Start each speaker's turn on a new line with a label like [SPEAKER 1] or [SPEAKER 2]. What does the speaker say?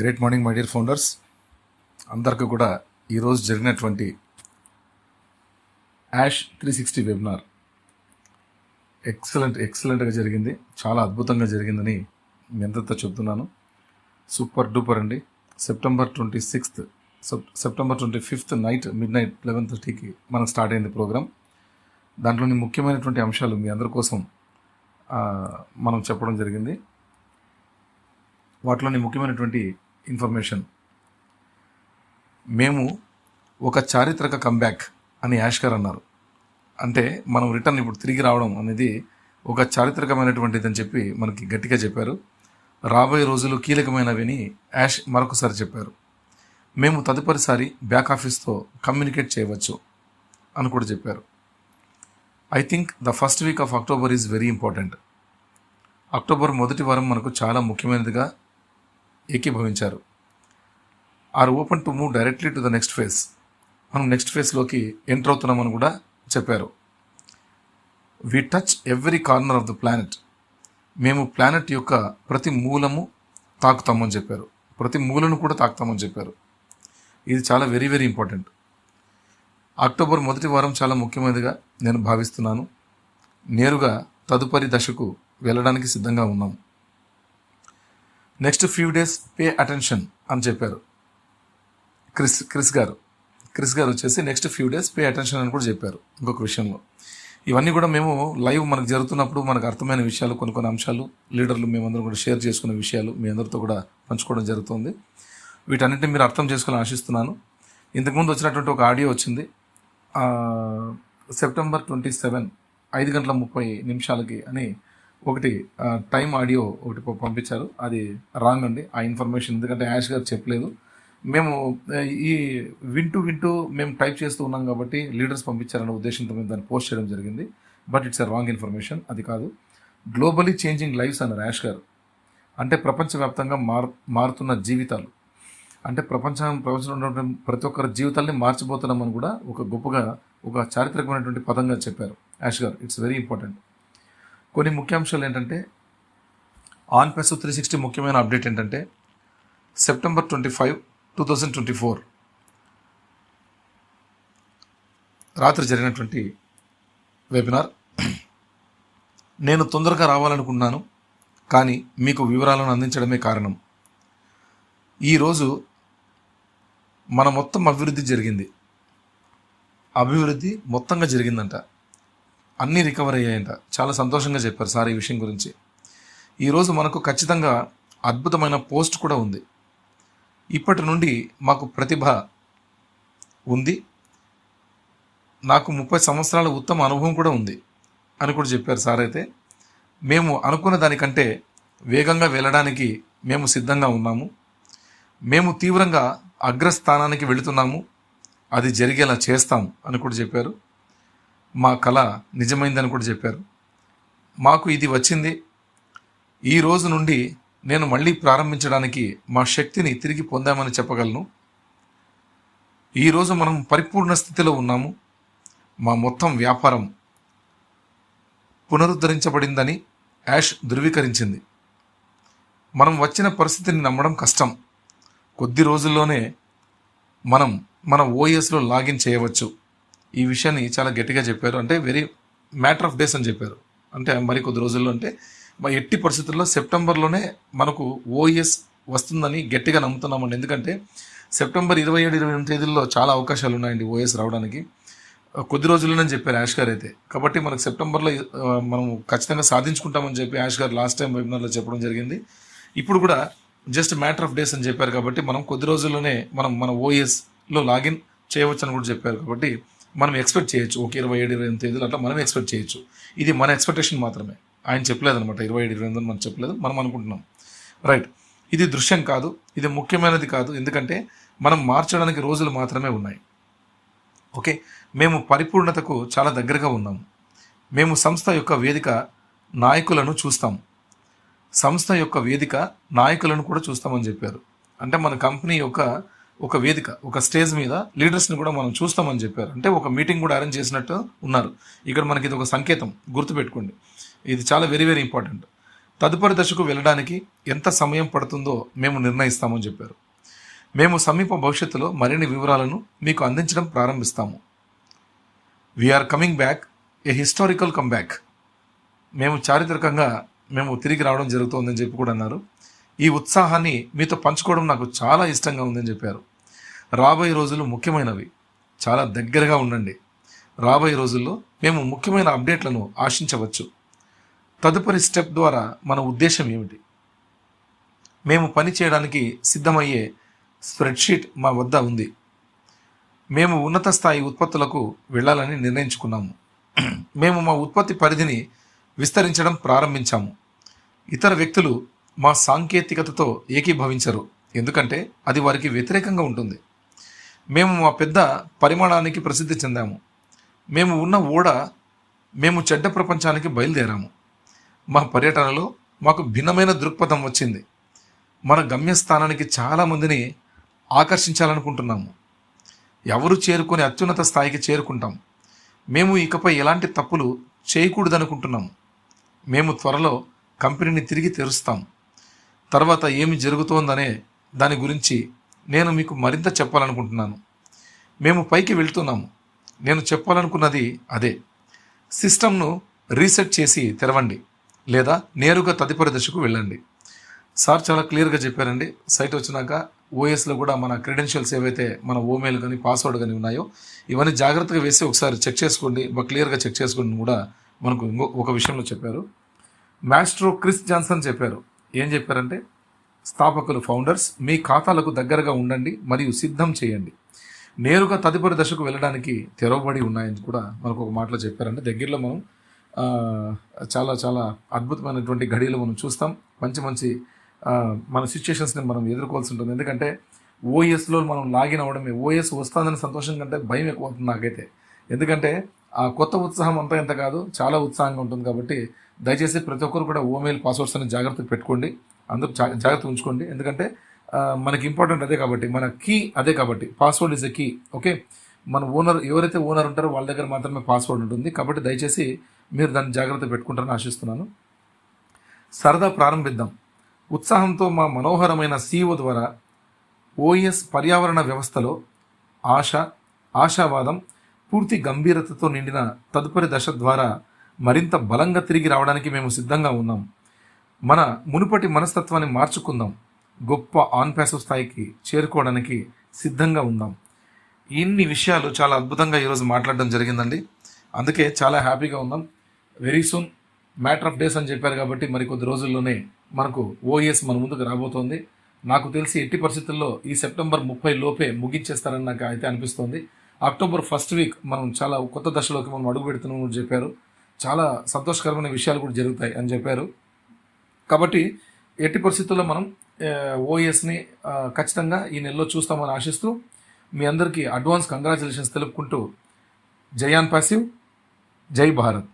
[SPEAKER 1] Great morning my dear founders అందరికీ కూడా ఈరోజు జరిగినటువంటి Ash three sixty webinar excellent ఎక్సలెంట్గా జరిగింది. చాలా అద్భుతంగా జరిగిందని మీ అందరితో చెప్తున్నాను. సూపర్ డూపర్ అండి. September twenty sixth September twenty fifth night midnight eleven థర్టీకి మనకు స్టార్ట్ అయింది ప్రోగ్రామ్ దాంట్లోని ముఖ్యమైనటువంటి అంశాలు మీ అందరి కోసం మనం చెప్పడం జరిగింది. వాటిలోని ముఖ్యమైనటువంటి ఇన్ఫర్మేషన్ మేము ఒక చారిత్రక కంబ్యాక్ అని యాష్కర్ అన్నారు. అంటే మనం రిటర్న్ ఇప్పుడు తిరిగి రావడం అనేది ఒక చారిత్రకమైనటువంటిది అని చెప్పి మనకి గట్టిగా చెప్పారు. రాబోయే రోజులు కీలకమైనవిని యాష్ మరొకసారి చెప్పారు. మేము తదుపరిసారి బ్యాక్ ఆఫీస్తో కమ్యూనికేట్ చేయవచ్చు అని కూడా చెప్పారు. I think the first week of October is very important October మొదటి వారం మనకు చాలా ముఖ్యమైనదిగా ఏకీభవించారు. Are open to move directly to the next phase మనం నెక్స్ట్ ఫేజ్లోకి ఎంటర్ అవుతున్నామని కూడా చెప్పారు. We touch every corner of the planet మేము ప్లానెట్ యొక్క ప్రతి మూలము తాకుతామని చెప్పారు. ప్రతి మూలను కూడా తాకుతామని చెప్పారు. ఇది చాలా వెరీ వెరీ ఇంపార్టెంట్ అక్టోబర్ మొదటి వారం చాలా ముఖ్యమైనదిగా నేను భావిస్తున్నాను. నేరుగా తదుపరి దశకు వెళ్ళడానికి సిద్ధంగా ఉన్నాం next few days pay attention అని చెప్పారు. క్రిస్ క్రిస్ గారు. క్రిస్ గారు వచ్చేసి next few days pay attention అని కూడా చెప్పారు ఇంకొక విషయంలో. ఇవన్నీ కూడా మేము లైవ్ మనకు జరుగుతున్నప్పుడు మనకు అర్థమైన విషయాలు కొన్ని కొన్ని అంశాలు లీడర్లు మేమందరం కూడా షేర్ చేసుకునే విషయాలు మీ అందరితో కూడా పంచుకోవడం జరుగుతుంది. వీటన్నిటిని మీరు అర్థం చేసుకోవాలని ఆశిస్తున్నాను. ఇంతకుముందు వచ్చినటువంటి ఒక ఆడియో వచ్చింది. సెప్టెంబర్ ట్వంటీ సెవెన్ ఐదు గంటల ముప్పై నిమిషాలకి అని ఒకటి టైం ఆడియో ఒకటి పంపించారు. అది రాంగ్ అండి. ఆ ఇన్ఫర్మేషన్ ఎందుకంటే యాష్ గారు చెప్పలేదు. మేము ఈ వింటూ వింటూ మేము టైప్ చేస్తూ ఉన్నాం కాబట్టి లీడర్స్ పంపించారనే ఉద్దేశంతో మేము దాన్ని పోస్ట్ చేయడం జరిగింది. But it's a wrong information. అది కాదు. గ్లోబలీ చేంజింగ్ లైఫ్స్ అన్నారు యాష్ గారు. అంటే ప్రపంచవ్యాప్తంగా మారు మారుతున్న జీవితాలు. అంటే ప్రపంచం ప్రపంచంలో ఉన్నటువంటి ప్రతి ఒక్కరి జీవితాల్ని మార్చిపోతున్నామని కూడా ఒక గొప్పగా ఒక చారిత్రకమైనటువంటి పదంగా చెప్పారు యాష్ గారు. It's very important. కొన్ని ముఖ్యాంశాలు ఏంటంటే ఆన్ పెస్ త్రీ సిక్స్టీ ముఖ్యమైన అప్డేట్ ఏంటంటే September twenty five two thousand twenty four రాత్రి జరిగినటువంటి వెబినార్. నేను తొందరగా రావాలనుకున్నాను కానీ మీకు వివరాలను అందించడమే కారణం. ఈరోజు మన మొత్తం అభివృద్ధి జరిగింది. అభివృద్ధి మొత్తంగా జరిగిందంట. అన్నీ రికవర్ అయ్యాయంట. చాలా సంతోషంగా చెప్పారు సార్ ఈ విషయం గురించి. ఈరోజు మనకు ఖచ్చితంగా అద్భుతమైన పోస్ట్ కూడా ఉంది. ఇప్పటి నుండి మాకు ప్రతిభ ఉంది. నాకు ముప్పై సంవత్సరాల ఉత్తమ అనుభవం కూడా ఉంది అని కూడా చెప్పారు సార్ అయితే. మేము అనుకున్న దానికంటే వేగంగా వెళ్ళడానికి మేము సిద్ధంగా ఉన్నాము. మేము తీవ్రంగా అగ్రస్థానానికి వెళుతున్నాము. అది జరిగేలా చేస్తాం అని కూడా చెప్పారు. మా కళ నిజమైందని కూడా చెప్పారు. మాకు ఇది వచ్చింది. ఈ రోజు నుండి నేను మళ్ళీ ప్రారంభించడానికి మా శక్తిని తిరిగి పొందామని చెప్పగలను. ఈరోజు మనం పరిపూర్ణ స్థితిలో ఉన్నాము. మా మొత్తం వ్యాపారం పునరుద్ధరించబడిందని యాష్ ధృవీకరించింది. మనం వచ్చిన పరిస్థితిని నమ్మడం కష్టం. కొద్ది రోజుల్లోనే మనం మన ఓఎస్లో లాగిన్ చేయవచ్చు. ఈ విషయాన్ని చాలా గట్టిగా చెప్పారు. అంటే వెరీ మ్యాటర్ ఆఫ్ డేస్ అని చెప్పారు. అంటే మరి కొద్ది రోజుల్లో అంటే మా ఎట్టి పరిస్థితుల్లో సెప్టెంబర్లోనే మనకు ఓఎస్ వస్తుందని గట్టిగా నమ్ముతున్నామండి. ఎందుకంటే సెప్టెంబర్ ఇరవై ఏడు ఇరవై ఎనిమిది తేదీల్లో చాలా అవకాశాలు ఉన్నాయండి ఓఎస్ రావడానికి. కొద్ది రోజుల్లోనే చెప్పారు యాష్ గారు అయితే. కాబట్టి మనకు సెప్టెంబర్లో మనం ఖచ్చితంగా సాధించుకుంటామని చెప్పి యాష్ గారు లాస్ట్ టైం వెబినార్లో చెప్పడం జరిగింది. ఇప్పుడు కూడా జస్ట్ మ్యాటర్ ఆఫ్ డేస్ అని చెప్పారు కాబట్టి మనం కొద్ది రోజుల్లోనే మనం మన ఓఎస్లో లాగిన్ చేయవచ్చు అని కూడా చెప్పారు. కాబట్టి మనం ఎక్స్పెక్ట్ చేయొచ్చు. ఒక ఇరవై ఏడు ఇరవై ఎనిమిది తేదీలు అట్లా మనం ఎక్స్పెక్ట్ చేయొచ్చు. ఇది మన ఎక్స్పెక్టేషన్ మాత్రమే. ఆయన చెప్పలేదు అనమాట ఇరవై ఏడు ఇరవై ఎనిమిది మనం చెప్పలేదు మనం అనుకుంటున్నాం. రైట్ ఇది దృశ్యం కాదు ఇది ముఖ్యమైనది కాదు ఎందుకంటే మనం మార్చడానికి రోజులు మాత్రమే ఉన్నాయి. ఓకే మేము పరిపూర్ణతకు చాలా దగ్గరగా ఉన్నాము మేము సంస్థ యొక్క వేదిక నాయకులను చూస్తాం. సంస్థ యొక్క వేదిక నాయకులను కూడా చూస్తామని చెప్పారు. అంటే మన కంపెనీ యొక్క ఒక వేదిక ఒక స్టేజ్ మీద లీడర్స్ని కూడా మనం చూస్తామని చెప్పారు. అంటే ఒక మీటింగ్ కూడా అరేంజ్ చేసినట్టు ఉన్నారు. ఇక్కడ మనకి ఇది ఒక సంకేతం గుర్తుపెట్టుకోండి. ఇది చాలా వెరీ వెరీ ఇంపార్టెంట్ తదుపరి దశకు వెళ్ళడానికి ఎంత సమయం పడుతుందో మేము నిర్ణయిస్తామని చెప్పారు. మేము సమీప భవిష్యత్తులో మరిన్ని వివరాలను మీకు అందించడం ప్రారంభిస్తాము. We are coming back a historical come back మేము చారిత్రకంగా మేము తిరిగి రావడం జరుగుతోందని చెప్పి కూడా అన్నారు. ఈ ఉత్సాహాన్ని మీతో పంచుకోవడం నాకు చాలా ఇష్టంగా ఉందని చెప్పారు. రాబోయే రోజులు ముఖ్యమైనవి. చాలా దగ్గరగా ఉండండి. రాబోయే రోజుల్లో మేము ముఖ్యమైన అప్డేట్లను ఆశించవచ్చు. తదుపరి స్టెప్ ద్వారా మన ఉద్దేశం ఏమిటి? మేము పని చేయడానికి సిద్ధమయ్యే స్ప్రెడ్షీట్ మా వద్ద ఉంది. మేము ఉన్నత స్థాయి ఉత్పత్తులకు వెళ్ళాలని నిర్ణయించుకున్నాము. మేము మా ఉత్పత్తి పరిధిని విస్తరించడం ప్రారంభించాము. ఇతర వ్యక్తులు మా సాంకేతికతతో ఏకీభవించరు. ఎందుకంటే అది వారికి వ్యతిరేకంగా ఉంటుంది. మేము మా పెద్ద పరిమాణానికి ప్రసిద్ధి చెందాము. మేము ఉన్న ఓడ మేము చెడ్డ ప్రపంచానికి బయలుదేరాము. మా పర్యటనలో మాకు భిన్నమైన దృక్పథం వచ్చింది. మన గమ్యస్థానానికి చాలామందిని ఆకర్షించాలనుకుంటున్నాము. ఎవరు చేరుకొని అత్యున్నత స్థాయికి చేరుకుంటాం. మేము ఇకపై ఎలాంటి తప్పులు చేయకూడదనుకుంటున్నాము. మేము త్వరలో కంపెనీని తిరిగి తెరుస్తాం. తర్వాత ఏమి జరుగుతోందనే దాని గురించి నేను మీకు మరింత చెప్పాలనుకుంటున్నాను. మేము పైకి వెళ్తున్నాము. నేను చెప్పాలనుకున్నది అదే. సిస్టమ్ను రీసెట్ చేసి తెరవండి. లేదా నేరుగా తదుపరి దశకు వెళ్ళండి. సార్ చాలా క్లియర్గా చెప్పారండి. సైట్ వచ్చినాక ఓఎస్లో కూడా మన క్రెడెన్షియల్స్ ఏవైతే మన ఓమెయిల్ కానీ పాస్వర్డ్ కానీ ఉన్నాయో ఇవన్నీ జాగ్రత్తగా వేసి ఒకసారి చెక్ చేసుకోండి. బాగా క్లియర్గా చెక్ చేసుకోండి కూడా మనకు ఇంకో ఒక విషయంలో చెప్పారు. మ్యాస్ట్రో క్రిస్ జాన్సన్ చెప్పారు. ఏం చెప్పారంటే స్థాపకులు ఫౌండర్స్ మీ ఖాతాలకు దగ్గరగా ఉండండి మరియు సిద్ధం చేయండి. నేరుగా తదుపరి దశకు వెళ్ళడానికి తెరవబడి ఉన్నాయని కూడా మనకు ఒక మాటలో చెప్పారంటే దగ్గరలో మనం చాలా చాలా అద్భుతమైనటువంటి ఘడియలు మనం చూస్తాం. మంచి మంచి మన సిచ్యుయేషన్స్ని మనం ఎదుర్కోవాల్సి ఉంటుంది. ఎందుకంటే ఓఎస్లో మనం లాగిన్ అవ్వడమే ఓఎస్ వస్తుందని సంతోషం కంటే భయం ఎక్కువ అవుతుంది నాకైతే. ఎందుకంటే ఆ కొత్త ఉత్సాహం అంతా ఎంత కాదు చాలా ఉత్సాహంగా ఉంటుంది కాబట్టి దయచేసి ప్రతి ఒక్కరు కూడా ఓమెయిల్ పాస్వర్డ్స్ అని జాగ్రత్తగా పెట్టుకోండి. అందరూ జా- జాగ్రత్త ఉంచుకోండి. ఎందుకంటే మనకి ఇంపార్టెంట్ అదే కాబట్టి మన కీ అదే కాబట్టి password is a key okay? మన ఓనర్ ఎవరైతే ఓనర్ ఉంటారో వాళ్ళ దగ్గర మాత్రమే పాస్వర్డ్ ఉంటుంది. కాబట్టి దయచేసి మీరు దాన్ని జాగ్రత్త పెట్టుకుంటారని ఆశిస్తున్నాను. సరదా ప్రారంభిద్దాం. ఉత్సాహంతో మా మనోహరమైన సీఓ ద్వారా ఓఎస్ పర్యావరణ వ్యవస్థలో ఆశ ఆశావాదం పూర్తి గంభీరతతో నిండిన తదుపరి దశ ద్వారా మరింత బలంగా తిరిగి రావడానికి మేము సిద్ధంగా ఉన్నాం. మన మునుపటి మనస్తత్వాన్ని మార్చుకుందాం. గొప్ప ఆన్ ప్యాసివ్ స్థాయికి చేరుకోవడానికి సిద్ధంగా ఉందాం. ఇన్ని విషయాలు చాలా అద్భుతంగా ఈరోజు మాట్లాడడం జరిగిందండి. అందుకే చాలా హ్యాపీగా ఉన్నాం very soon matter of days అని చెప్పారు కాబట్టి మరి కొద్ది రోజుల్లోనే మనకు ఓఎస్ మన ముందుకు రాబోతోంది. నాకు తెలిసి ఎట్టి పరిస్థితుల్లో ఈ సెప్టెంబర్ ముప్పై లోపే ముగించేస్తారని నాకు అయితే అనిపిస్తోంది. అక్టోబర్ ఫస్ట్ వీక్ మనం చాలా కొత్త దశలోకి మనం అడుగు పెడుతున్నాం చెప్పారు. చాలా సంతోషకరమైన విషయాలు కూడా జరుగుతాయి అని చెప్పారు. కాబట్టి ఎట్టి పరిస్థితుల్లో మనం ఓఎస్ని ఖచ్చితంగా ఈ నెలలో చూస్తామని ఆశిస్తూ మీ అందరికీ అడ్వాన్స్ కంగ్రాచులేషన్స్ తెలుపుకుంటూ జయాన్ పాసివ్ జై భారత్.